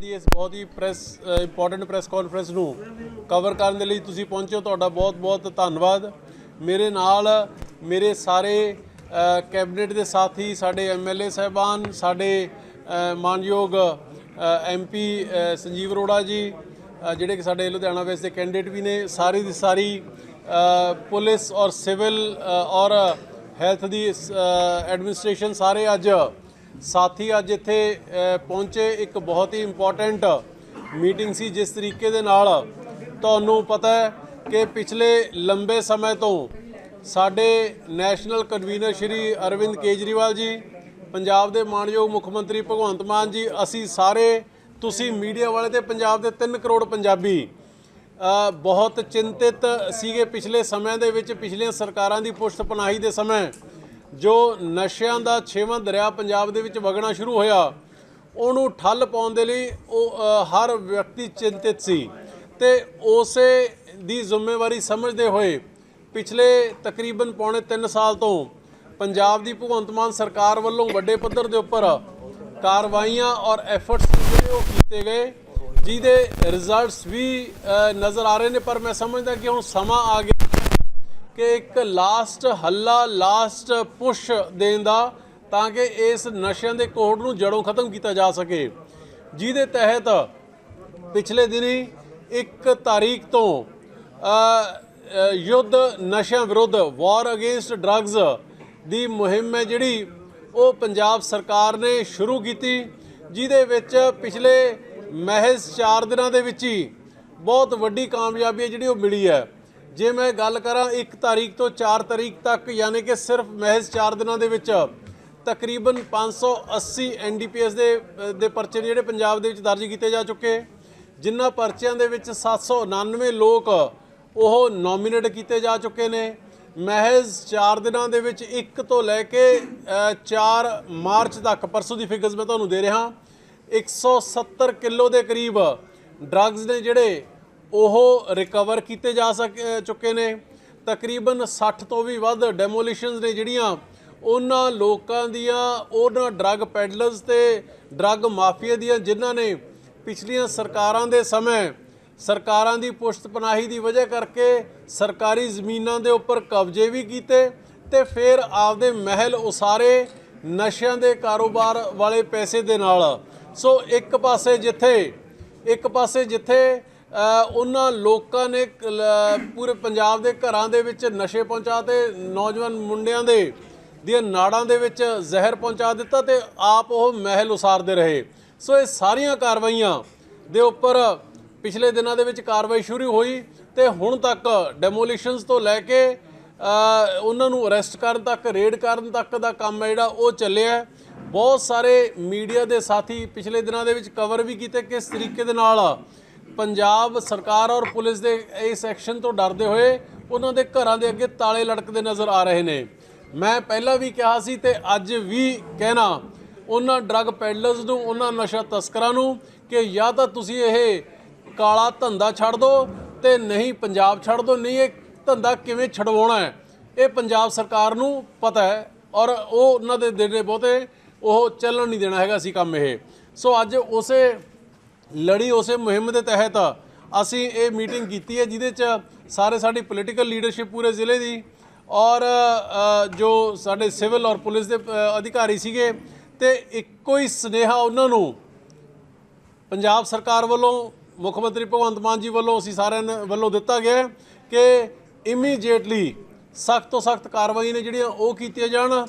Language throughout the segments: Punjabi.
ਦੀ ਇਸ ਬਹੁਤ ਹੀ ਪ੍ਰੈਸ ਇੰਪੋਰਟੈਂਟ ਪ੍ਰੈਸ ਕਾਨਫਰੰਸ ਨੂੰ ਕਵਰ ਕਰਨ ਦੇ ਲਈ ਤੁਸੀਂ ਪਹੁੰਚੇ ਤੁਹਾਡਾ ਬਹੁਤ-ਬਹੁਤ ਧੰਨਵਾਦ। ਮੇਰੇ ਨਾਲ ਮੇਰੇ ਸਾਰੇ ਕੈਬਨਿਟ ਦੇ ਸਾਥੀ ਸਾਡੇ ਐਮਐਲਏ ਸਹਿਬਾਨ ਸਾਡੇ ਅ, ਮਾਨਯੋਗ ਐਮਪੀ ਸੰਜੀਵ ਅਰੋੜਾ ਜੀ ਜਿਹੜੇ ਕਿ ਸਾਡੇ ਲੁਧਿਆਣਾ ਵੇਸ ਦੇ ਕੈਂਡੀਡੇਟ ਵੀ ਨੇ ਸਾਰੀ ਦੀ ਸਾਰੀ ਪੁਲਿਸ ਔਰ ਸਿਵਲ ਔਰ ਹੈਲਥ ਦੀ ਐਡਮਿਨਿਸਟ੍ਰੇਸ਼ਨ ਸਾਰੇ ਅੱਜ ਸਾਥੀ ਅੱਜ ਇੱਥੇ ਪਹੁੰਚੇ ਇੱਕ ਬਹੁਤ ਹੀ ਇੰਪੋਰਟੈਂਟ ਮੀਟਿੰਗ ਸੀ, ਜਿਸ ਤਰੀਕੇ ਦੇ ਨਾਲ ਤੁਹਾਨੂੰ ਪਤਾ ਹੈ ਕਿ ਪਿਛਲੇ ਲੰਬੇ ਸਮੇਂ ਤੋਂ ਸਾਡੇ ਨੈਸ਼ਨਲ ਕਨਵੀਨਰ ਸ਼੍ਰੀ ਅਰਵਿੰਦ ਕੇਜਰੀਵਾਲ ਜੀ, ਪੰਜਾਬ ਦੇ ਮਾਨਯੋਗ ਮੁੱਖ ਮੰਤਰੀ ਭਗਵੰਤ ਮਾਨ ਜੀ, ਅਸੀਂ ਸਾਰੇ, ਤੁਸੀਂ ਮੀਡੀਆ ਵਾਲੇ ਤੇ ਪੰਜਾਬ ਦੇ 3 ਕਰੋੜ ਪੰਜਾਬੀ ਬਹੁਤ ਚਿੰਤਿਤ ਸੀਗੇ ਪਿਛਲੇ ਸਮਿਆਂ ਦੇ ਵਿੱਚ, ਪਿਛਲੀਆਂ ਸਰਕਾਰਾਂ ਦੀ ਪੁਸ਼ਤ ਪਨਾਹੀ ਦੇ ਸਮੇਂ। ਜੋ ਨਸ਼ਿਆਂ ਦਾ ਛੇਵਾਂ ਦਰਿਆ ਪੰਜਾਬ ਦੇ ਵਿੱਚ ਵਗਣਾ ਸ਼ੁਰੂ ਹੋਇਆ, ਉਹਨੂੰ ਠੱਲ ਪਾਉਣ ਦੇ ਲਈ ਉਹ ਹਰ ਵਿਅਕਤੀ ਚਿੰਤਿਤ ਸੀ ਤੇ ਉਸੇ ਦੀ ਜ਼ਿੰਮੇਵਾਰੀ ਸਮਝਦੇ ਹੋਏ ਪਿਛਲੇ ਤਕਰੀਬਨ ਪੌਣੇ 3 ਸਾਲ ਤੋਂ ਪੰਜਾਬ ਦੀ ਭਗਵੰਤ ਮਾਨ ਸਰਕਾਰ ਵੱਲੋਂ ਵੱਡੇ ਪੱਧਰ ਦੇ ਉੱਪਰ ਕਾਰਵਾਈਆਂ ਔਰ ਐਫਰਟਸ ਜਿਹੜੇ ਉਹ ਕੀਤੇ ਗਏ, ਜਿਹਦੇ ਰਿਜ਼ਲਟਸ ਵੀ ਨਜ਼ਰ ਆ ਰਹੇ ਨੇ, ਪਰ ਮੈਂ ਸਮਝਦਾ ਕਿ ਹੁਣ ਸਮਾਂ ਆ ਗਿਆ। ਕਿ ਇੱਕ ਲਾਸਟ ਹੱਲਾ ਲਾਸਟ ਪੁਸ਼ ਦੇਣ ਦਾ, ਤਾਂ ਕਿ ਇਸ ਨਸ਼ਿਆਂ ਦੇ ਕੋਹੜ ਨੂੰ ਜੜੋਂ ਖਤਮ ਕੀਤਾ ਜਾ ਸਕੇ। ਜਿਹਦੇ ਤਹਿਤ ਪਿਛਲੇ ਦਿਨੀ ਇੱਕ ਤਾਰੀਖ ਤੋਂ ਯੁੱਧ ਨਸ਼ਿਆਂ ਵਿਰੁੱਧ ਵਾਰ ਅਗੇਂਸਟ ਡਰੱਗਸ ਦੀ ਮੁਹਿੰਮ ਹੈ ਜਿਹੜੀ, ਉਹ ਪੰਜਾਬ ਸਰਕਾਰ ਨੇ ਸ਼ੁਰੂ ਕੀਤੀ, ਜਿਹਦੇ ਵਿੱਚ ਪਿਛਲੇ ਮਹਿਜ਼ 4 ਦਿਨਾਂ ਦੇ ਵਿੱਚ ਹੀ ਬਹੁਤ ਵੱਡੀ ਕਾਮਯਾਬੀ ਹੈ ਜਿਹੜੀ ਉਹ ਮਿਲੀ ਹੈ। ਜੇ ਮੈਂ ਗੱਲ ਕਰਾਂ 1 ਤਾਰੀਖ ਤੋਂ 4 ਤਾਰੀਖ ਤੱਕ ਯਾਨੀ ਕਿ ਸਿਰਫ ਮਹਿਜ਼ 4 ਦਿਨਾਂ ਦੇ ਵਿੱਚ ਤਕਰੀਬਨ 580 ਐਨਡੀਪੀਐਸ ਦੇ ਦੇ ਪਰਚੇ ਨੇ ਜਿਹੜੇ ਪੰਜਾਬ ਦੇ ਵਿੱਚ ਦਰਜ ਕੀਤੇ ਜਾ ਚੁੱਕੇ। ਜਿਨ੍ਹਾਂ ਪਰਚਿਆਂ ਦੇ ਵਿੱਚ 799 ਲੋਕ ਉਹ ਨੋਮੀਨੇਟ ਕੀਤੇ ਜਾ ਚੁੱਕੇ ਨੇ। ਮਹਿਜ਼ 4 ਦਿਨਾਂ ਦੇ ਵਿੱਚ 1 ਤੋਂ ਲੈ ਕੇ ਅ, 4 ਮਾਰਚ ਤੱਕ ਪਰਸੋਂ ਦੀ ਫਿਗਰਸ ਮੈਂ ਤੁਹਾਨੂੰ ਦੇ ਰਿਹਾ। 170 ਕਿਲੋ ਦੇ ਕਰੀਬ ਡਰੱਗਸ ਨੇ ਜਿਹੜੇ ਉਹ ਰਿਕਵਰ ਕੀਤੇ ਜਾ ਸਕ ਚੁੱਕੇ ਨੇ। ਤਕਰੀਬਨ 60 ਤੋਂ ਵੀ ਵੱਧ ਡੈਮੋਲੀਸ਼ਨਸ ਨੇ ਜਿਹੜੀਆਂ ਉਹਨਾਂ ਲੋਕਾਂ ਦੀਆਂ, ਉਹਨਾਂ ਡਰੱਗ ਪੈਡਲਰਸ ਤੇ ਡਰੱਗ ਮਾਫੀਆ ਦੀਆਂ, ਜਿਨ੍ਹਾਂ ਨੇ ਪਿਛਲੀਆਂ ਸਰਕਾਰਾਂ ਦੇ ਸਮੇਂ ਸਰਕਾਰਾਂ ਦੀ ਪੁਸ਼ਤਪਨਾਹੀ ਦੀ ਵਜ੍ਹਾ ਕਰਕੇ ਸਰਕਾਰੀ ਜ਼ਮੀਨਾਂ ਦੇ ਉੱਪਰ ਕਬਜ਼ੇ ਵੀ ਕੀਤੇ ਤੇ ਫਿਰ ਆਪਦੇ ਮਹਿਲ ਉਸਾਰੇ ਨਸ਼ਿਆਂ ਦੇ ਕਾਰੋਬਾਰ ਵਾਲੇ ਪੈਸੇ ਦੇ ਨਾਲ। ਸੋ ਇੱਕ ਪਾਸੇ ਜਿੱਥੇ, ਇੱਕ ਪਾਸੇ ਜਿੱਥੇ ਉਹਨਾਂ ਲੋਕਾਂ ਨੇ ਪੂਰੇ ਪੰਜਾਬ ਦੇ ਘਰਾਂ ਦੇ ਵਿੱਚ ਨਸ਼ੇ ਪਹੁੰਚਾ ਤੇ ਨੌਜਵਾਨ ਮੁੰਡਿਆਂ ਦੇ, ਦੀਆਂ ਨਾੜਾਂ ਦੇ ਵਿੱਚ ਜ਼ਹਿਰ ਪਹੁੰਚਾ ਦਿੱਤਾ ਤੇ ਆਪ ਉਹ ਮਹਿਲ ਉਸਾਰਦੇ ਰਹੇ। ਸੋ ਇਹ ਸਾਰੀਆਂ ਕਾਰਵਾਈਆਂ ਦੇ ਉੱਪਰ ਪਿਛਲੇ ਦਿਨਾਂ ਦੇ ਵਿੱਚ ਕਾਰਵਾਈ ਸ਼ੁਰੂ ਹੋਈ ਤੇ ਹੁਣ ਤੱਕ ਡੈਮੋਲੀਸ਼ਨਸ ਤੋਂ ਲੈ ਕੇ ਉਹਨਾਂ ਨੂੰ ਅਰੈਸਟ ਕਰਨ ਤੱਕ, ਰੇਡ ਕਰਨ ਤੱਕ ਦਾ ਕੰਮ ਹੈ ਜਿਹੜਾ ਉਹ ਚੱਲਿਆ। ਬਹੁਤ ਸਾਰੇ ਮੀਡੀਆ ਦੇ ਸਾਥੀ ਪਿਛਲੇ ਦਿਨਾਂ ਦੇ ਵਿੱਚ ਕਵਰ ਵੀ ਕੀਤੇ ਕਿਸ ਤਰੀਕੇ ਦੇ ਨਾਲ ਪੰਜਾਬ ਸਰਕਾਰ ਔਰ ਪੁਲਿਸ ਦੇ ਇਸ ਐਕਸ਼ਨ ਤੋਂ ਡਰਦੇ ਹੋਏ ਉਹਨਾਂ ਦੇ ਘਰਾਂ ਦੇ ਅੱਗੇ ਤਾਲੇ ਲਟਕਦੇ ਨਜ਼ਰ ਆ ਰਹੇ ਨੇ। ਮੈਂ ਪਹਿਲਾਂ ਵੀ ਕਿਹਾ ਸੀ ਤੇ ਅੱਜ ਵੀ ਕਹਿਣਾ, ਉਹਨਾਂ ਡਰੱਗ ਪੈਡਲਰਸ ਨੂੰ, ਉਹਨਾਂ ਨਸ਼ਾ ਤਸਕਰਾਂ ਨੂੰ ਕਿ ਜਾਂ ਤਾਂ ਤੁਸੀਂ ਇਹ ਕਾਲਾ ਧੰਦਾ ਛੱਡ ਦਿਓ ਤੇ ਨਹੀਂ ਪੰਜਾਬ ਛੱਡ ਦਿਓ ਨਹੀਂ ਇਹ ਧੰਦਾ ਕਿਵੇਂ ਛਡਵਾਉਣਾ ਹੈ? ਇਹ ਪੰਜਾਬ ਸਰਕਾਰ ਨੂੰ ਪਤਾ ਹੈ ਔਰ ਉਹ ਉਹਨਾਂ ਦੇ ਦੇਣੇ ਬਹੁਤੇ ਉਹ ਚੱਲਣ ਨਹੀਂ ਦੇਣਾ ਹੈਗਾ ਸੀ ਕੰਮ ਇਹ। ਸੋ ਅੱਜ ਉਸੇ ਲੜੀ ਉਸੇ ਮੁਹਿੰਮ ਦੇ ਤਹਿਤ। ਅਸੀਂ ਇਹ ਮੀਟਿੰਗ ਕੀਤੀ ਹੈ, ਜਿਹਦੇ ਚ ਸਾਰੇ ਸਾਡੀ ਪੋਲੀਟੀਕਲ ਲੀਡਰਸ਼ਿਪ ਪੂਰੇ ਜ਼ਿਲ੍ਹੇ ਦੀ ਔਰ ਜੋ ਸਾਡੇ ਸਿਵਲ ਔਰ ਪੁਲਿਸ ਦੇ ਅਧਿਕਾਰੀ ਸੀਗੇ ਤੇ ਇੱਕੋ ਹੀ ਸਨੇਹਾ ਉਹਨਾਂ ਨੂੰ ਪੰਜਾਬ ਸਰਕਾਰ ਵੱਲੋਂ, ਮੁੱਖ ਮੰਤਰੀ ਭਗਵੰਤ ਮਾਨ ਜੀ ਵੱਲੋਂ ਅਸੀਂ ਸਾਰਿਆਂ ਵੱਲੋਂ ਦਿੱਤਾ ਗਿਆ ਕਿ ਇਮੀਡੀਏਟਲੀ ਸਖਤ ਤੋਂ ਸਖਤ ਕਾਰਵਾਈ ਨੇ ਜਿਹੜੀਆਂ ਉਹ ਕੀਤੀਆਂ ਜਾਣ।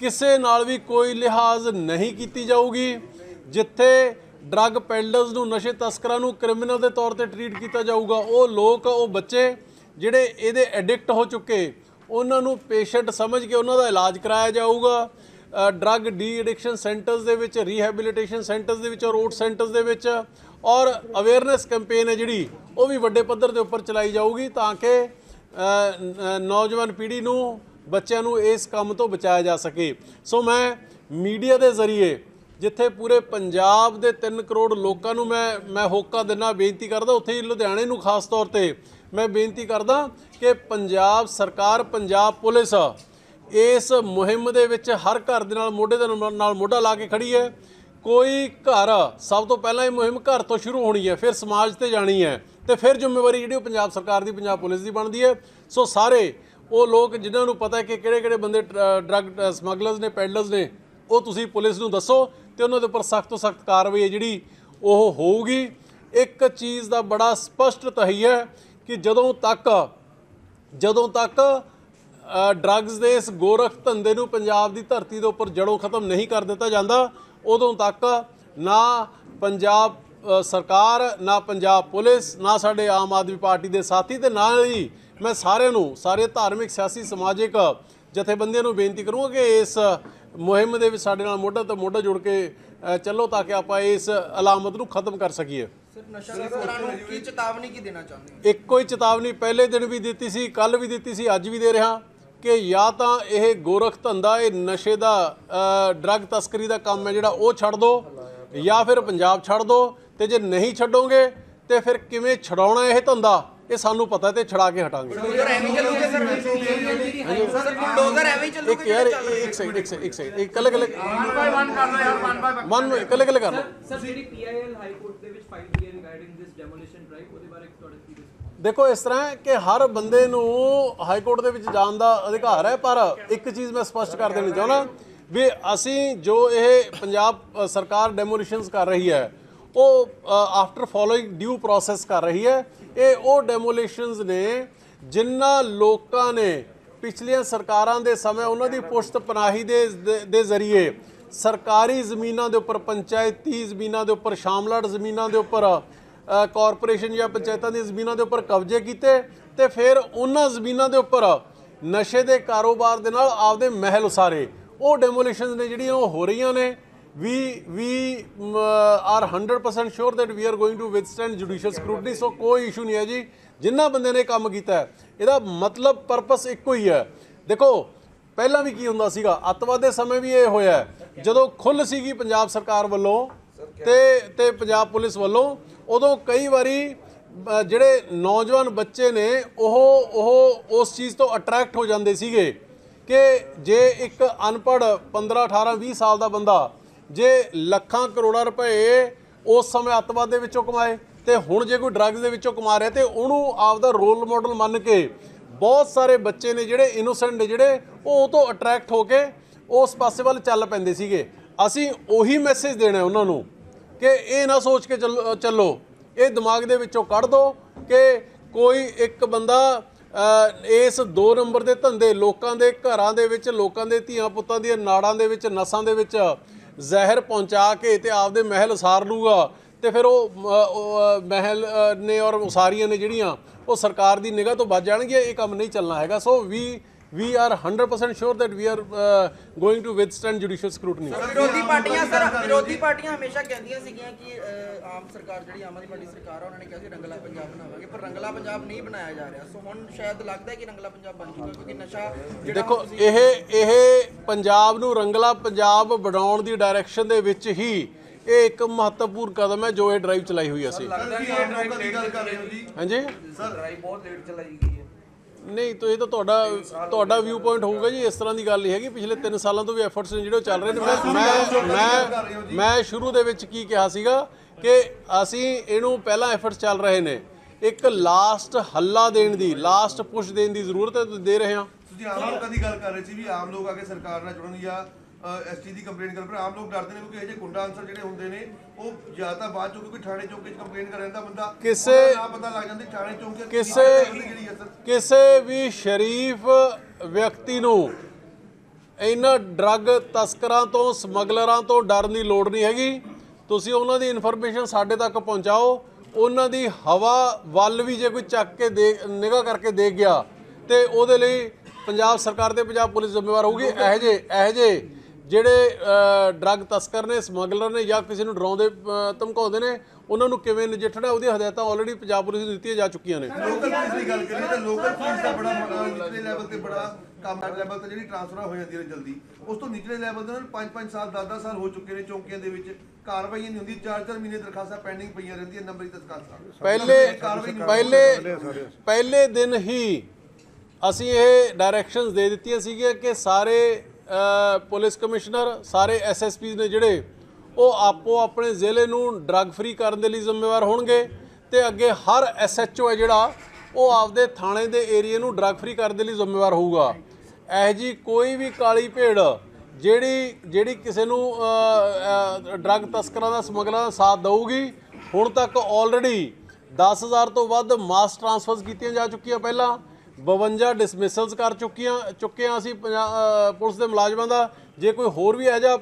ਕਿਸੇ ਨਾਲ ਵੀ ਕੋਈ ਲਿਹਾਜ਼ ਨਹੀਂ ਕੀਤੀ ਜਾਊਗੀ, ਜਿੱਥੇ ਡਰੱਗ ਪੈਡਲਰਸ ਨੂੰ, ਨਸ਼ੇ ਤਸਕਰਾਂ ਨੂੰ ਕ੍ਰਿਮੀਨਲ ਦੇ ਤੌਰ ਤੇ ਟਰੀਟ ਕੀਤਾ ਜਾਊਗਾ। ਉਹ ਲੋਕ, ਉਹ ਬੱਚੇ ਜਿਹੜੇ ਇਹਦੇ ਐਡਿਕਟ ਹੋ ਚੁੱਕੇ, ਉਹਨਾਂ ਨੂੰ ਪੇਸ਼ੈਂਟ ਸਮਝ ਕੇ ਉਹਨਾਂ ਦਾ ਇਲਾਜ ਕਰਾਇਆ ਜਾਊਗਾ। ਡਰੱਗ ਡੀ ਐਡਿਕਸ਼ਨ ਸੈਂਟਰਸ ਦੇ ਵਿੱਚ, ਰੀਹੈਬਿਲਿਟੇਸ਼ਨ ਸੈਂਟਰਸ ਦੇ ਵਿੱਚ ਔਰ ਰੋਡ ਸੈਂਟਰਸ ਦੇ ਵਿੱਚ ਔਰ ਅਵੇਅਰਨੈਸ ਕੈਂਪੇਨ ਹੈ ਜਿਹੜੀ, ਉਹ ਵੀ ਵੱਡੇ ਪੱਧਰ ਦੇ ਉੱਪਰ ਚਲਾਈ ਜਾਊਗੀ ਤਾਂ ਕਿ ਨੌਜਵਾਨ ਪੀੜ੍ਹੀ ਨੂੰ, ਬੱਚਿਆਂ ਨੂੰ ਇਸ ਕੰਮ ਤੋਂ ਬਚਾਇਆ ਜਾ ਸਕੇ। ਸੋ ਮੈਂ ਮੀਡੀਆ ਦੇ ਜ਼ਰੀਏ ਜਿੱਥੇ ਪੂਰੇ ਪੰਜਾਬ ਦੇ 3 ਕਰੋੜ ਲੋਕਾਂ ਨੂੰ ਮੈਂ ਮੈਂ ਹੋਕਾ ਦਿਨਾ, ਬੇਨਤੀ ਕਰਦਾ, ਉੱਥੇ ਹੀ ਲੁਧਿਆਣੇ ਨੂੰ ਖਾਸ ਤੌਰ ਤੇ ਮੈਂ ਬੇਨਤੀ ਕਰਦਾ ਕਿ ਪੰਜਾਬ ਸਰਕਾਰ, ਪੰਜਾਬ ਪੁਲਿਸ ਇਸ ਮੁਹਿੰਮ ਦੇ ਵਿੱਚ ਹਰ ਘਰ ਦੇ ਨਾਲ ਮੋਢੇ ਦੇ ਨਾਲ ਨਾਲ ਮੋਢਾ ਲਾ ਕੇ ਖੜੀ ਹੈ। ਕੋਈ ਘਰ ਸਭ ਤੋਂ ਪਹਿਲਾਂ ਇਹ ਮੁਹਿੰਮ ਘਰ ਤੋਂ ਸ਼ੁਰੂ ਹੋਣੀ ਹੈ, ਫਿਰ ਸਮਾਜ ਤੇ ਜਾਣੀ ਹੈ ਤੇ ਫਿਰ ਜ਼ਿੰਮੇਵਾਰੀ ਜਿਹੜੀ ਉਹ ਪੰਜਾਬ ਸਰਕਾਰ ਦੀ, ਪੰਜਾਬ ਪੁਲਿਸ ਦੀ ਬਣਦੀ ਹੈ। ਸੋ ਸਾਰੇ ਉਹ ਲੋਕ ਜਿਨ੍ਹਾਂ ਨੂੰ ਪਤਾ ਹੈ ਕਿ ਕਿਹੜੇ ਕਿਹੜੇ ਬੰਦੇ ਡਰੱਗ ਸਮਗਲਰਸ ਨੇ, ਪੈਡਲਰਸ ਨੇ, ਉਹ ਤੁਸੀਂ ਪੁਲਿਸ ਨੂੰ ਦੱਸੋ। ਤੇ ਉਹਨਾਂ ਦੇ ਉੱਪਰ ਸਖਤ ਤੋਂ ਸਖਤ ਕਾਰਵਾਈ ਹੈ ਜਿਹੜੀ ਉਹ ਹੋਊਗੀ। ਇੱਕ ਚੀਜ਼ ਦਾ ਬੜਾ ਸਪਸ਼ਟ ਤਹਈਆ ਹੈ ਕਿ ਜਦੋਂ ਤੱਕ ਜਦੋਂ ਤੱਕ ਡਰੱਗਸ ਦੇ ਇਸ ਗੋਰਖ ਧੰਦੇ ਨੂੰ ਪੰਜਾਬ ਦੀ ਧਰਤੀ ਦੇ ਉੱਪਰ ਜੜੋਂ ਖਤਮ ਨਹੀਂ ਕਰ ਦਿੱਤਾ ਜਾਂਦਾ, ਉਦੋਂ ਤੱਕ ਨਾ ਪੰਜਾਬ ਸਰਕਾਰ, ਨਾ ਪੰਜਾਬ ਪੁਲਿਸ, ਨਾ ਸਾਡੇ ਆਮ ਆਦਮੀ ਪਾਰਟੀ ਦੇ ਸਾਥੀ ਤੇ ਨਾ ਹੀ ਮੈਂ ਸਾਰਿਆਂ ਨੂੰ, ਸਾਰੇ ਧਾਰਮਿਕ, ਸਿਆਸੀ, ਸਮਾਜਿਕ ਜਥੇਬੰਦੀਆਂ ਨੂੰ ਬੇਨਤੀ ਕਰੂੰਗਾ ਕਿ ਇਸ ਮੁਹਿੰਮ ਦੇ ਵਿੱਚ ਸਾਡੇ ਨਾਲ ਮੋਢਾ ਤੇ ਮੋਢਾ ਜੁੜ ਕੇ ਚੱਲੋ ਤਾਂ ਕਿ ਆਪਾਂ ਇਸ ਅਲਾਮਤ ਨੂੰ ਖਤਮ ਕਰ ਸਕੀਏ। ਨਸ਼ਾ ਤਸਕਰਾਂ ਨੂੰ ਕੀ ਚੇਤਾਵਨੀ ਕੀ ਦੇਣਾ ਚਾਹੁੰਦੇ ਹੋ? ਇੱਕੋ ਹੀ ਚੇਤਾਵਨੀ ਪਹਿਲੇ ਦਿਨ ਵੀ ਦਿੱਤੀ ਸੀ ਕੱਲ ਵੀ ਦਿੱਤੀ ਸੀ ਅੱਜ ਵੀ ਦੇ ਰਿਹਾ ਕਿ ਜਾਂ ਤਾਂ ਇਹ ਗੋਰਖ ਧੰਦਾ ਇਹ ਨਸ਼ੇ ਦਾ ਡਰੱਗ ਤਸਕਰੀ ਦਾ ਕੰਮ ਹੈ ਜਿਹੜਾ ਉਹ ਛੱਡ ਦਿਓ ਜਾਂ ਫਿਰ ਪੰਜਾਬ ਛੱਡ ਦਿਓ ਤੇ ਜੇ ਨਹੀਂ ਛੱਡੋਗੇ ਤੇ ਫਿਰ ਕਿਵੇਂ ਛਡਾਉਣਾ ਇਹ ਧੰਦਾ? ਇਹ ਸਾਨੂੰ ਪਤਾ ਤੇ ਛੜਾ ਕੇ ਹਟਾਂਗੇ। ਬੁਲਡੋਜ਼ਰ ਐਵੇਂ ਹੀ ਚੱਲੂਗੇ ਸਰ ਸਰ ਬੁਲਡੋਜ਼ਰ ਐਵੇਂ ਹੀ ਚੱਲੂਗੇ ਇੱਕ ਯਾਰ ਇੱਕ ਸਾਈਡ ਇੱਕ ਸਾਈਡ ਇੱਕ ਕੱਲੇ ਕੱਲੇ ਵਨ ਕੱਲੇ ਕੱਲੇ ਕਰ ਲਓ ਸਰ ਜਿਹੜੀ ਪੀਆਈਐਲ ਹਾਈ ਕੋਰਟ ਦੇ ਵਿੱਚ ਫਾਈਲ ਹੋਈ ਹੈ ਰਿਗਾਰਡਿੰਗ ਦਿਸ ਡੈਮੋਲੀਸ਼ਨ ਡਰਾਈਵ ਉਹਦੇ ਬਾਰੇ ਤੁਹਾਡਾ ਕੀ? ਦੇਖੋ ਇਸ ਤਰ੍ਹਾਂ ਹੈ ਕਿ ਹਰ ਬੰਦੇ ਨੂੰ ਹਾਈ ਕੋਰਟ ਦੇ ਵਿੱਚ ਜਾਣ ਦਾ ਅਧਿਕਾਰ ਹੈ ਪਰ ਇੱਕ ਚੀਜ਼ ਮੈਂ ਸਪਸ਼ਟ ਕਰ ਦੇਣੀ ਚਾਹੁੰਦਾ ਵੀ ਅਸੀਂ ਜੋ ਇਹ ਪੰਜਾਬ ਸਰਕਾਰ ਡੈਮੋਲੀਸ਼ਨਸ ਕਰ ਰਹੀ ਹੈ ਉਹ ਆਫਟਰ ਫੋਲੋਇੰਗ ਡਿਊ ਪ੍ਰੋਸੈਸ ਕਰ ਰਹੀ ਹੈ ਇਹ ਉਹ ਡੈਮੋਲੀਸ਼ਨਸ ਨੇ ਜਿਨ੍ਹਾਂ ਲੋਕਾਂ ਨੇ ਪਿਛਲੀਆਂ ਸਰਕਾਰਾਂ ਦੇ ਸਮੇਂ ਉਹਨਾਂ ਦੀ ਪੁਸ਼ਤ ਪਨਾਹੀ ਦੇ ਦੇ ਜ਼ਰੀਏ ਸਰਕਾਰੀ ਜ਼ਮੀਨਾਂ ਦੇ ਉੱਪਰ, ਪੰਚਾਇਤੀ ਜ਼ਮੀਨਾਂ ਦੇ ਉੱਪਰ ਸ਼ਾਮਲਾਟ ਜ਼ਮੀਨਾਂ ਦੇ ਉੱਪਰ ਕਾਰਪੋਰੇਸ਼ਨ ਜਾਂ ਪੰਚਾਇਤਾਂ ਦੀਆਂ ਜ਼ਮੀਨਾਂ ਦੇ ਉੱਪਰ ਕਬਜ਼ੇ ਕੀਤੇ ਤੇ ਫਿਰ ਉਹਨਾਂ ਜ਼ਮੀਨਾਂ ਦੇ ਉੱਪਰ ਨਸ਼ੇ ਦੇ ਕਾਰੋਬਾਰ ਦੇ ਨਾਲ ਆਪਦੇ ਮਹਿਲ ਉਸਾਰੇ। ਉਹ ਡੈਮੋਲੀਸ਼ਨਸ ਨੇ ਜਿਹੜੀਆਂ ਉਹ ਹੋ ਰਹੀਆਂ ਨੇ। We we are 100% sure that we are going to withstand judicial scrutiny. So ਕੋਈ ਇਸ਼ੂ ਨਹੀਂ ਹੈ ਜੀ ਜਿੰਨਾ ਬੰਦੇ ਨੇ ਕੰਮ ਕੀਤਾ ਹੈ ਇਹਦਾ ਮਤਲਬ ਪਰਪਸ ਇੱਕੋ ਹੀ ਹੈ ਦੇਖੋ ਪਹਿਲਾਂ ਵੀ ਕੀ ਹੁੰਦਾ ਸੀਗਾ ਅੱਤਵਾਦ ਦੇ ਸਮੇਂ ਵੀ ਇਹ ਹੋਇਆ ਜਦੋਂ ਖੁੱਲ ਸੀਗੀ ਪੰਜਾਬ ਸਰਕਾਰ ਵੱਲੋਂ ਤੇ ਤੇ ਪੰਜਾਬ ਪੁਲਿਸ ਵੱਲੋਂ ਉਦੋਂ ਕਈ ਵਾਰੀ ਜਿਹੜੇ ਨੌਜਵਾਨ ਬੱਚੇ ਨੇ ਉਹ ਉਹ ਉਸ ਚੀਜ਼ ਤੋਂ ਅਟਰੈਕਟ ਹੋ ਜਾਂਦੇ ਸੀਗੇ ਕਿ ਜੇ ਇੱਕ ਅਨਪੜ੍ਹ 15 18 20 ਸਾਲ ਦਾ ਬੰਦਾ ਜੇ ਲੱਖਾਂ ਕਰੋੜਾਂ ਰੁਪਏ ਉਸ ਸਮੇਂ ਅੱਤਵਾਦ ਦੇ ਵਿੱਚੋਂ ਕਮਾਏ ਤੇ ਹੁਣ ਜੇ ਕੋਈ ਡਰੱਗਸ ਦੇ ਵਿੱਚੋਂ ਕਮਾ ਰਿਹਾ ਤੇ ਉਹਨੂੰ ਆਪਦਾ ਰੋਲ ਮਾਡਲ ਮੰਨ ਕੇ ਬਹੁਤ ਸਾਰੇ ਬੱਚੇ ਨੇ ਜਿਹੜੇ ਇਨੋਸੈਂਟ ਨੇ ਜਿਹੜੇ, ਉਹ ਉਹ ਤੋਂ ਅਟਰੈਕਟ ਹੋ ਕੇ ਉਸ ਪਾਸੇ ਵੱਲ ਚੱਲ ਪੈਂਦੇ ਸੀਗੇ। ਅਸੀਂ ਉਹੀ ਮੈਸੇਜ ਦੇਣਾ ਉਹਨਾਂ ਨੂੰ ਕਿ ਇਹ ਨਾ ਸੋਚ ਕੇ ਚੱਲੋ ਚੱਲੋ। ਇਹ ਦਿਮਾਗ ਦੇ ਵਿੱਚੋਂ ਕੱਢ ਦਿਓ ਕਿ ਕੋਈ ਇੱਕ ਬੰਦਾ ਇਸ ਦੋ ਨੰਬਰ ਦੇ ਧੰਦੇ ਲੋਕਾਂ ਦੇ ਘਰਾਂ ਦੇ ਵਿੱਚ, ਲੋਕਾਂ ਦੇ ਧੀਆਂ ਪੁੱਤਾਂ ਦੀਆਂ ਨਾੜਾਂ ਦੇ ਵਿੱਚ, ਨਸਾਂ ਦੇ ਵਿੱਚ ਜ਼ਹਿਰ ਪਹੁੰਚਾ ਕੇ ਤੇ ਆਪਦੇ ਮਹਿਲ ਉਸਾਰ ਲੂਗਾ। ਤੇ ਫਿਰ ਉਹ ਮਹਿਲ ਨੇ ਔਰ ਉਸਾਰੀਆਂ ਨੇ ਜਿਹੜੀਆਂ, ਉਹ ਸਰਕਾਰ ਦੀ ਨਿਗਾਹ ਤੋਂ ਬਚ ਜਾਣਗੀਆਂ, ਇਹ ਕੰਮ ਨਹੀਂ ਚੱਲਣਾ ਹੈਗਾ। So we we are 100% sure that we are uh, going to withstand judicial scrutiny. ਵਿਰੋਧੀ ਪਾਰਟੀਆਂ ਸਰ ਵਿਰੋਧੀ ਪਾਰਟੀਆਂ ਹਮੇਸ਼ਾ ਕਹਿੰਦੀਆਂ ਸੀਗੀਆਂ ਕਿ ਅਹ, ਆਮ ਸਰਕਾਰ ਜਿਹੜੀ ਆਮ ਆਦਮੀ ਪਾਰਟੀ ਸਰਕਾਰ ਆ ਉਹਨਾਂ ਨੇ ਕਿਹਾ ਸੀ ਰੰਗਲਾ ਪੰਜਾਬ ਬਣਾਵਾਂਗੇ ਪਰ ਰੰਗਲਾ ਪੰਜਾਬ ਨਹੀਂ ਬਣਾਇਆ ਜਾ ਰਿਹਾ। ਸੋ ਹੁਣ ਸ਼ਾਇਦ ਲੱਗਦਾ ਹੈ ਕਿ ਰੰਗਲਾ ਪੰਜਾਬ ਬਣ ਜੂਗਾ ਕਿਉਂਕਿ ਨਸ਼ਾ ਜਿਹੜਾ ਦੇਖੋ ਇਹ ਇਹ ਪੰਜਾਬ ਨੂੰ ਰੰਗਲਾ ਪੰਜਾਬ ਬਣਾਉਣ ਦੀ ਡਾਇਰੈਕਸ਼ਨ ਦੇ ਵਿੱਚ ਹੀ ਇਹ ਇੱਕ ਮਹੱਤਵਪੂਰਨ ਕਦਮ ਹੈ ਜੋ ਇਹ ਡਰਾਈਵ ਚਲਾਈ ਹੋਈ ਅਸੀਂ। ਹਾਂਜੀ? ਡਰਾਈਵ ਬਹੁਤ ਲੇਟ ਚਲਾਈ ਗਈ ਹੈ। ਨਹੀਂ ਤਾਂ ਇਹ ਤਾਂ ਤੁਹਾਡਾ ਤੁਹਾਡਾ ਵਿਊ ਪੁਆਇੰਟ ਹੋਊਗਾ ਜੀ ਇਸ ਤਰ੍ਹਾਂ ਦੀ ਗੱਲ ਨਹੀਂ ਹੈਗੀ। ਪਿਛਲੇ 3 ਸਾਲਾਂ ਤੋਂ ਵੀ ਐਫਰਟਸ ਨੇ ਜਿਹੜੇ ਉਹ ਚੱਲ ਰਹੇ ਨੇ। ਮੈਂ ਮੈਂ ਮੈਂ ਸ਼ੁਰੂ ਦੇ ਵਿੱਚ ਕੀ ਕਿਹਾ ਸੀਗਾ ਕਿ ਅਸੀਂ ਇਹਨੂੰ ਪਹਿਲਾਂ ਐਫਰਟਸ ਚੱਲ ਰਹੇ ਨੇ। ਇੱਕ ਲਾਸਟ ਹੱਲਾ ਦੇਣ ਦੀ ਲਾਸਟ ਪੁਸ਼ ਦੇਣ ਦੀ ਜ਼ਰੂਰਤ ਹੈ ਦੇ ਰਹੇ ਹਾਂ। ਤੁਸੀਂ ਆਮ ਲੋਕਾਂ ਦੀ ਗੱਲ ਕਰ ਰਹੇ ਸੀ ਵੀ ਆਮ ਲੋਕ ਆ ਕੇ ਸਰਕਾਰ ਨਾਲ ਜੁੜਨ ਜਾਂ ਐਸਟੀ ਦੀ ਕੰਪਲੇਂਟ ਕਰਨ ਪਰ ਆਮ ਲੋਕ ਡਰਦੇ ਨੇ ਕਿਉਂਕਿ ਇਹ ਜਿਹੇ ਗੁੰਡਾ ਅਨਸਰ ਜਿਹੜੇ ਹੁੰਦੇ ਨੇ ਉਹ ਜਾਂ ਤਾਂ ਬਾਅਦ ਚੋਂ ਕਿਉਂਕਿ ਥਾਣੇ ਚੌਂਕੇ 'ਚ ਕੰਪਲੇਂਟ ਕਰ ਰਹਿੰਦਾ ਬੰਦਾ ਕਿਸੇ- ਨਾਂ ਪਤਾ ਲੱਗ ਜਾਂਦੀ ਥਾਣੇ ਚੌਂਕੇ 'ਚ ਕਿਸੇ ਕਿਸੇ ਵੀ ਸ਼ਰੀਫ ਵਿਅਕਤੀ ਨੂੰ ਇਹਨਾਂ ਡਰੱਗ ਤਸਕਰਾਂ ਤੋਂ ਸਮਗਲਰਾਂ ਤੋਂ ਡਰਨ ਦੀ ਲੋੜ ਨਹੀਂ ਹੈਗੀ। ਤੁਸੀਂ ਉਹਨਾਂ ਦੀ ਇਨਫੋਰਮੇਸ਼ਨ ਸਾਡੇ ਤੱਕ ਪਹੁੰਚਾਓ। ਉਹਨਾਂ ਦੀ ਹਵਾ ਵੱਲ ਵੀ ਜੇ ਕੋਈ ਚੱਕ ਕੇ ਦੇ ਨਿਗਾਹ ਕਰਕੇ ਦੇਖ ਗਿਆ ਤੇ ਉਹਦੇ ਲਈ ਪੰਜਾਬ ਸਰਕਾਰ ਤੇ ਪੰਜਾਬ ਪੁਲਿਸ ਜ਼ਿੰਮੇਵਾਰ ਹੋਊਗੀ। ਇਹੋ ਜਿਹੇ ਇਹੋ ਜਿਹੇ ਜਿਹੜੇ ਡਰੱਗ ਤਸਕਰ ਨੇ ਸਮਗਲਰ ਨੇ ਜਾਂ ਕਿਸੇ ਨੂੰ ਡਰਾਉਂਦੇ ਧਮਕਾਉਂਦੇ ਨੇ ਉਹਨਾਂ ਨੂੰ ਕਿਵੇਂ ਨਜਿੱਠਣਾ ਉਹਦੀ ਹਦਾਇਤਾਂ ਆਲਰੇਡੀ ਪੰਜਾਬ ਪੁਲਿਸ ਨੂੰ ਦਿੱਤੀਆਂ ਜਾ ਚੁੱਕੀਆਂ ਨੇ। ਲੋਕਲ ਪੁਲਿਸ ਦੀ ਗੱਲ ਕਰੀਏ ਤਾਂ ਲੋਕਲ ਪੁਲਿਸ ਦਾ ਬੜਾ ਬੜਾ ਨਿਚਲੇ ਲੈਵਲ ਤੇ ਬੜਾ ਕੰਮ ਲੈਵਲ ਤੇ ਜਿਹੜੀ ਟ੍ਰਾਂਸਫਰ ਹੋ ਜਾਂਦੀ ਹੈ ਜਲਦੀ। ਉਸ ਤੋਂ ਨਿਚਲੇ ਲੈਵਲ ਦੇ ਨਾਲ 5-5 ਸਾਲ 10-10 ਸਾਲ ਹੋ ਚੁੱਕੇ ਨੇ ਚੌਂਕੀਆਂ ਦੇ ਵਿੱਚ। ਕਾਰਵਾਈ ਨਹੀਂ ਹੁੰਦੀ 4-4 ਮਹੀਨੇ ਦਰਖਾਸਤਾਂ ਪੈਂਡਿੰਗ ਪਈਆਂ ਰਹਿੰਦੀਆਂ ਨੰਬਰੀ ਦਰਖਾਸਤਾਂ ਪਹਿਲੇ ਦਿਨ ਹੀ ਅਸੀਂ ਇਹ ਡਾਇਰੈਕਸ਼ਨਸ ਦੇ ਦਿੱਤੀਆਂ ਸੀਗੀਆਂ ਕਿ ਸਾਰੇ ਪੁਲਿਸ ਕਮਿਸ਼ਨਰ, ਸਾਰੇ ਐਸਐਸਪੀ ਨੇ ਜਿਹੜੇ, ਉਹ ਆਪੋ ਆਪਣੇ ਜ਼ਿਲ੍ਹੇ ਨੂੰ ਡਰੱਗ ਫ੍ਰੀ ਕਰਨ ਦੇ ਲਈ ਜ਼ਿੰਮੇਵਾਰ ਹੋਣਗੇ ਤੇ ਅੱਗੇ ਹਰ ਐਸਐਚਓ ਹੈ ਜਿਹੜਾ, ਉਹ ਆਪਦੇ ਥਾਣੇ ਦੇ ਏਰੀਆ ਨੂੰ ਡਰੱਗ ਫ੍ਰੀ ਕਰਨ ਦੇ ਲਈ ਜ਼ਿੰਮੇਵਾਰ ਹੋਊਗਾ। ਇਹ ਜੀ ਕੋਈ ਵੀ ਕਾਲੀ ਭੇੜ ਜਿਹੜੀ ਜਿਹੜੀ ਕਿਸੇ ਨੂੰ ਡਰੱਗ ਤਸਕਰਾਂ ਦਾ ਸਮਗਲਰਾਂ ਦਾ ਸਾਥ ਦੇਊਗੀ, ਹੁਣ ਤੱਕ ਆਲਰੇਡੀ 10000 ਤੋਂ ਵੱਧ ਮਾਸ ਟ੍ਰਾਂਸਫਰਸ ਕੀਤੀਆਂ ਜਾ ਚੁੱਕੀਆਂ ਪਹਿਲਾਂ। 52 ਡਿਸਮਿਸਲਸ ਕਰ ਚੁੱਕੀਆਂ ਚੁੱਕੇ ਹਾਂ ਅਸੀਂ ਪੁਲਿਸ ਦੇ ਮੁਲਾਜ਼ਮਾਂ ਦਾ। ਜੇ ਕੋਈ ਹੋਰ ਵੀ ਜਿਹਾ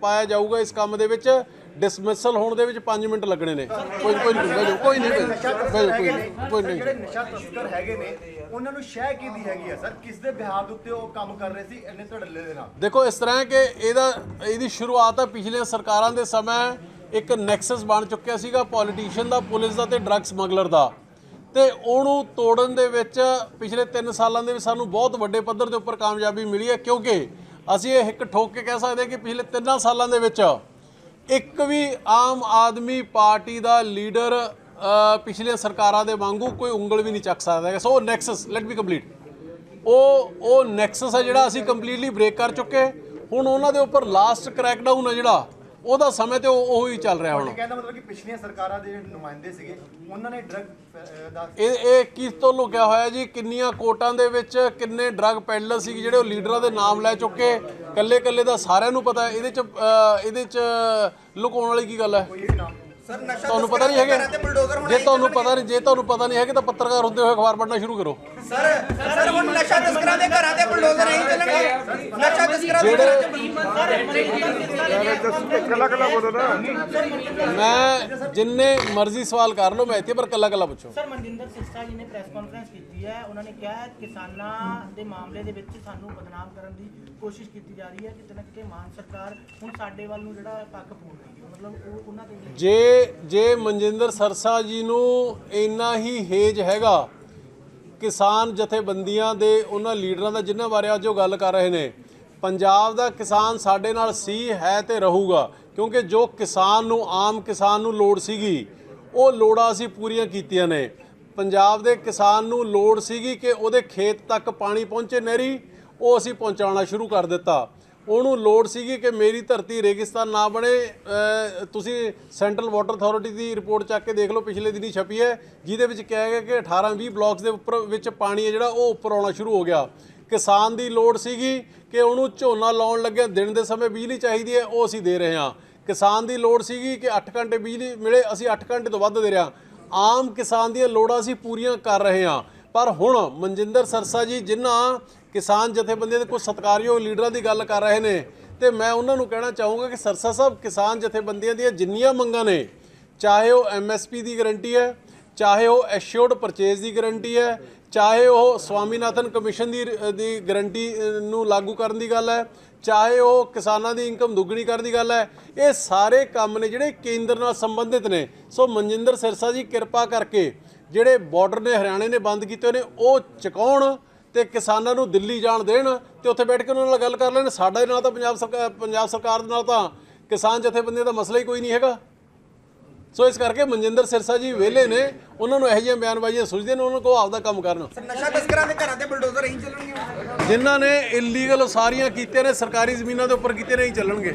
ਪਾਇਆ ਜਾਊਗਾ ਇਸ ਕੰਮ ਦੇ ਵਿੱਚ ਡਿਸਮਿਸਲ ਹੋਣ ਦੇ ਵਿੱਚ 5 ਮਿੰਟ ਲੱਗਣੇ ਨੇ। ਕੋਈ ਕੋਈ ਨਹੀਂ ਕੋਈ ਨਹੀਂ ਕੋਈ ਨਹੀਂ ਕੋਈ ਜਿਹੜੇ ਨਹੀਂ ਨਸ਼ਾ ਤਸਕਰ ਹੈਗੇ ਨੇ ਉਹਨਾਂ ਨੂੰ ਸ਼ਹਿ ਕੀਤੀ ਹੈਗੀ ਹੈ ਸਰ? ਕਿਸ ਦੇ ਬਿਹਾਰ ਦੇ ਉੱਤੇ ਉਹ ਕੰਮ ਕਰ ਰਹੇ ਸੀ ਇੰਨੇ ਧੜੱਲੇ ਦੇ ਨਾਲ? ਦੇਖੋ ਇਸ ਤਰ੍ਹਾਂ ਕਿ ਇਹਦਾ ਇਹਦੀ ਸ਼ੁਰੂਆਤ ਆ ਪਿਛਲੇ ਸਰਕਾਰਾਂ ਦੇ ਸਮੇਂ ਇੱਕ ਨੈਕਸਸ ਬਣ ਚੁੱਕਿਆ ਸੀਗਾ ਪੋਲੀਟੀਸ਼ੀਅਨ ਦਾ ਪੁਲਿਸ ਦਾ ਤੇ ਡਰੱਗ ਸਮਗਲਰ ਦਾ। ਤੇ ਉਹਨੂੰ ਤੋੜਨ ਦੇ ਵਿੱਚ ਪਿਛਲੇ 3 ਸਾਲਾਂ ਦੇ ਵਿੱਚ ਸਾਨੂੰ ਬਹੁਤ ਵੱਡੇ ਪੱਧਰ ਦੇ ਉੱਪਰ ਕਾਮਯਾਬੀ ਮਿਲੀ ਹੈ ਕਿਉਂਕਿ ਅਸੀਂ ਇਹ ਇੱਕ ਠੋਕ ਕੇ ਕਹਿ ਸਕਦੇ ਹਾਂ ਕਿ ਪਿਛਲੇ 3 ਸਾਲਾਂ ਦੇ ਵਿੱਚ ਇੱਕ ਵੀ ਆਮ ਆਦਮੀ ਪਾਰਟੀ ਦਾ ਲੀਡਰ ਅ, ਪਿਛਲੀਆਂ ਸਰਕਾਰਾਂ ਦੇ ਵਾਂਗੂ ਕੋਈ ਉਂਗਲ ਵੀ ਨਹੀਂ ਚੱਕ ਸਕਦਾ ਹੈਗਾ। So nexus let be complete ਉਹ ਉਹ ਨੈਕਸਸ ਹੈ ਜਿਹੜਾ ਅਸੀਂ ਕੰਪਲੀਟਲੀ ਬ੍ਰੇਕ ਕਰ ਚੁੱਕੇ। ਹੁਣ ਉਹਨਾਂ ਦੇ ਉੱਪਰ ਲਾਸਟ ਕ੍ਰੈਕਡਾਊਨ ਹੈ ਜਿਹੜਾ। ਉਹਦਾ ਸਮੇਂ ਤੇ ਉਹ ਉਹੀ ਚੱਲ ਰਿਹਾ ਹੁਣ। ਕਹਿੰਦਾ ਮਤਲਬ ਕਿ ਪਿਛਲੀਆਂ ਸਰਕਾਰਾਂ ਦੇ ਨੁਮਾਇੰਦੇ ਸੀਗੇ ਉਹਨਾਂ ਨੇ ਡਰਗ ਦਾ ਇਹ ਇਹ ਕਿਸ ਤੋਂ ਲੁਕਿਆ ਹੋਇਆ ਜੀ? ਕਿੰਨੀਆਂ ਕੋਟਾਂ ਦੇ ਵਿੱਚ ਕਿੰਨੇ ਡਰੱਗ ਪੈਡਲਰ ਸੀ ਜਿਹੜੇ ਉਹ ਲੀਡਰਾਂ ਦੇ ਨਾਮ ਲੈ ਚੁੱਕੇ? ਕੱਲੇ ਕੱਲੇ ਦਾ ਸਾਰਿਆਂ ਨੂੰ ਪਤਾ ਹੈ। ਇਹਦੇ ਚ ਇਹਦੇ ਚ ਲੁਕਾਉਣ ਵਾਲੀ ਕੀ ਗੱਲ ਹੈ? ਸਰ ਨਸ਼ਾ ਤੁਹਾਨੂੰ ਪਤਾ ਨਹੀਂ ਹੈਗਾ? ਜੇ ਤੁਹਾਨੂੰ ਪਤਾ ਨਹੀਂ ਜੇ ਤੁਹਾਨੂੰ ਪਤਾ ਨਹੀਂ ਹੈ ਕਿ ਤਾਂ ਪੱਤਰਕਾਰ ਹੁੰਦੇ ਹੋਏ ਅਖਬਾਰ ਪੜ੍ਹਨਾ ਸ਼ੁਰੂ ਕਰੋ। ਸਰ ਸਰ ਹੁਣ ਨਸ਼ਾ ਤਸਕਰਾਂ ਦੇ ਘਰਾਂ ਤੇ ਬੁਲਡੋਜ਼ਰ ਨਹੀਂ ਚੱਲਣਗੇ ਨਸ਼ਾ ਤਸਕਰਾਂ ਦੇ ਘਰਾਂ ਤੇ ਮੈਂ ਜਿੰਨੇ ਮਰਜ਼ੀ ਸਵਾਲ ਕਰ ਲਓ ਮੈਂ ਇੱਥੇ ਪਰ ਕੱਲਾ ਕੱਲਾ ਪੁੱਛੋ। ਸਰ ਮਨਜਿੰਦਰ ਸਿਰਸਾ ਜੀ ਨੇ ਪ੍ਰੈਸ ਕਾਨਫਰੰਸ ਕੀਤੀ ਹੈ। ਉਹਨਾਂ ਨੇ ਕਿਹਾ ਹੈ ਕਿਸਾਨਾਂ ਦੇ ਮਾਮਲੇ ਦੇ ਵਿੱਚ ਸਾਨੂੰ ਬਦਨਾਮ ਕਰਨ ਦੀ ਕੋਸ਼ਿਸ਼ ਕੀਤੀ ਜਾ ਰਹੀ ਹੈ। ਕਿਤੇ ਨਾ ਕਿਤੇ ਮਾਨ ਸਰਕਾਰ ਹੁਣ ਸਾਡੇ ਵੱਲ ਨੂੰ ਜਿਹੜਾ ਪੱਕ ਫੋੜ ਰਹੀ ਹੈ। ਮਤਲਬ ਉਹ ਉਹਨਾਂ ਦੇ ਜੇ ਜੇ ਮਨਜਿੰਦਰ ਸਰਸਾ ਜੀ ਨੂੰ ਇੰਨਾ ਹੀ ਹੇਜ ਹੈਗਾ ਕਿਸਾਨ ਜਥੇਬੰਦੀਆਂ ਦੇ ਉਹਨਾਂ ਲੀਡਰਾਂ ਦਾ ਜਿਨ੍ਹਾਂ ਬਾਰੇ ਅੱਜ ਉਹ ਗੱਲ ਕਰ ਰਹੇ ਨੇ। ਪੰਜਾਬ ਦਾ ਕਿਸਾਨ ਸਾਡੇ ਨਾਲ ਸੀ, ਹੈ ਤੇ ਰਹੂਗਾ, ਕਿਉਂਕਿ ਜੋ ਕਿਸਾਨ ਨੂੰ, ਆਮ ਕਿਸਾਨ ਨੂੰ ਲੋੜ ਸੀਗੀ, ਉਹ ਲੋੜਾਂ ਅਸੀਂ ਪੂਰੀਆਂ ਕੀਤੀਆਂ ਨੇ। ਪੰਜਾਬ ਦੇ ਕਿਸਾਨ ਨੂੰ ਲੋੜ ਸੀਗੀ ਕਿ ਉਹਦੇ ਖੇਤ ਤੱਕ ਪਾਣੀ ਪਹੁੰਚੇ ਨਹਿਰੀ, ਉਹ ਅਸੀਂ ਪਹੁੰਚਾਉਣਾ ਸ਼ੁਰੂ ਕਰ ਦਿੱਤਾ। ਉਹਨੂੰ ਲੋੜ ਸੀਗੀ ਕਿ ਮੇਰੀ ਧਰਤੀ ਰੇਗਿਸਤਾਨ ਨਾ ਬਣੇ। ਤੁਸੀਂ ਸੈਂਟਰਲ ਵਾਟਰ ਅਥਾਰਟੀ ਦੀ ਰਿਪੋਰਟ ਚੱਕ ਕੇ ਦੇਖ ਲਓ, ਪਿਛਲੇ ਦਿਨੀ ਛਪੀ ਹੈ, ਜਿਹਦੇ ਵਿੱਚ ਕਿਹਾ ਗਿਆ ਕਿ 18 20 ਬਲਾਕਸ ਦੇ ਉੱਪਰ ਵਿੱਚ ਪਾਣੀ ਹੈ ਜਿਹੜਾ, ਉਹ ਉੱਪਰ ਆਉਣਾ ਸ਼ੁਰੂ ਹੋ ਗਿਆ। ਕਿਸਾਨ ਦੀ ਲੋੜ ਸੀਗੀ ਕਿ ਉਹਨੂੰ ਝੋਨਾ ਲਾਉਣ ਲੱਗਿਆ ਦਿਨ ਦੇ ਸਮੇਂ ਬਿਜਲੀ ਚਾਹੀਦੀ ਹੈ, ਉਹ ਅਸੀਂ ਦੇ ਰਹੇ ਹਾਂ। ਕਿਸਾਨ ਦੀ ਲੋੜ ਸੀਗੀ ਕਿ 8 ਘੰਟੇ ਬਿਜਲੀ ਮਿਲੇ, ਅਸੀਂ 8 ਘੰਟੇ ਤੋਂ ਵੱਧ ਦੇ ਰਹੇ ਹਾਂ। ਆਮ ਕਿਸਾਨ ਦੀਆਂ ਲੋੜਾਂ ਅਸੀਂ ਪੂਰੀਆਂ ਕਰ ਰਹੇ ਹਾਂ। ਪਰ ਹੁਣ ਮਨਜਿੰਦਰ ਸਰਸਾ ਜੀ ਜਿਨ੍ਹਾਂ ਕਿਸਾਨ ਜਥੇਬੰਦੀਆਂ ਦੇ ਕੁਝ ਸਤਿਕਾਰਯੋਗ ਲੀਡਰਾਂ ਦੀ ਗੱਲ ਕਰ ਰਹੇ ਨੇ, ਤੇ ਮੈਂ ਉਹਨਾਂ ਨੂੰ ਕਹਿਣਾ ਚਾਹੂੰਗਾ ਕਿ ਸਰਸਾ ਸਾਹਿਬ ਕਿਸਾਨ ਜਥੇਬੰਦੀਆਂ ਦੀਆਂ ਜਿੰਨੀਆਂ ਮੰਗਾਂ ਨੇ, ਚਾਹੇ ਉਹ ਐਮਐਸਪੀ ਦੀ ਗਾਰੰਟੀ ਹੈ, ਚਾਹੇ ਉਹ ਐਸ਼ੋਰਡ ਪਰਚੇਜ਼ ਦੀ ਗਾਰੰਟੀ ਹੈ, ਚਾਹੇ ਉਹ ਸਵਾਮੀਨਾਥਨ ਕਮਿਸ਼ਨ ਦੀ ਦੀ ਗਾਰੰਟੀ ਨੂੰ ਲਾਗੂ ਕਰਨ ਦੀ ਗੱਲ ਹੈ, ਚਾਹੇ ਉਹ ਕਿਸਾਨਾਂ ਦੀ ਇਨਕਮ ਦੁੱਗਣੀ ਕਰਨ ਦੀ ਗੱਲ ਹੈ, ਇਹ ਸਾਰੇ ਕੰਮ ਨੇ ਜਿਹੜੇ ਕੇਂਦਰ ਨਾਲ ਸੰਬੰਧਿਤ ਨੇ। ਸੋ ਮਨਜਿੰਦਰ ਸਿਰਸਾ ਜੀ, ਕਿਰਪਾ ਕਰਕੇ ਜਿਹੜੇ ਬਾਰਡਰ ਨੇ ਹਰਿਆਣੇ ਨੇ ਬੰਦ ਕੀਤੇ ਨੇ ਉਹ ਚੁਕਾਉਣ ਤੇ ਕਿਸਾਨਾਂ ਨੂੰ ਦਿੱਲੀ ਜਾਣ ਦੇਣ ਤੇ ਉੱਥੇ ਬੈਠ ਕੇ ਉਹਨਾਂ ਨਾਲ ਗੱਲ ਕਰ ਲੈਣ। ਸਾਡੇ ਨਾਲ ਤਾਂ ਪੰਜਾਬ ਸਰਕਾਰ ਪੰਜਾਬ ਸਰਕਾਰ ਦੇ ਨਾਲ ਤਾਂ ਕਿਸਾਨ ਜਥੇਬੰਦੀਆਂ ਦਾ ਮਸਲਾ ਹੀ ਕੋਈ ਨਹੀਂ ਹੈਗਾ। ਸੋ ਇਸ ਕਰਕੇ ਮਨਜਿੰਦਰ ਸਿਰਸਾ ਜੀ ਵਿਹਲੇ ਨੇ ਉਹਨਾਂ ਨੂੰ ਇਹੋ ਜਿਹੀਆਂ ਬਿਆਨਬਾਜ਼ੀਆਂ ਸੁਝਦੇ ਨੇ ਉਹਨਾਂ ਕੋਲ ਆਪਦਾ ਕੰਮ ਕਰਨ। ਨਸ਼ਾ ਤਸਕਰਾਂ ਦੇ ਘਰਾਂ ਤੇ ਬੁਲਡੋਜ਼ਰ ਨਹੀਂ ਚੱਲਣਗੇ ਜਿਨ੍ਹਾਂ ਨੇ ਇਲੀਗਲ ਸਾਰੀਆਂ ਕੀਤੀਆਂ ਨੇ ਸਰਕਾਰੀ ਜ਼ਮੀਨਾਂ ਦੇ ਉੱਪਰ ਕੀਤੇ ਨਹੀਂ ਚੱਲਣਗੇ।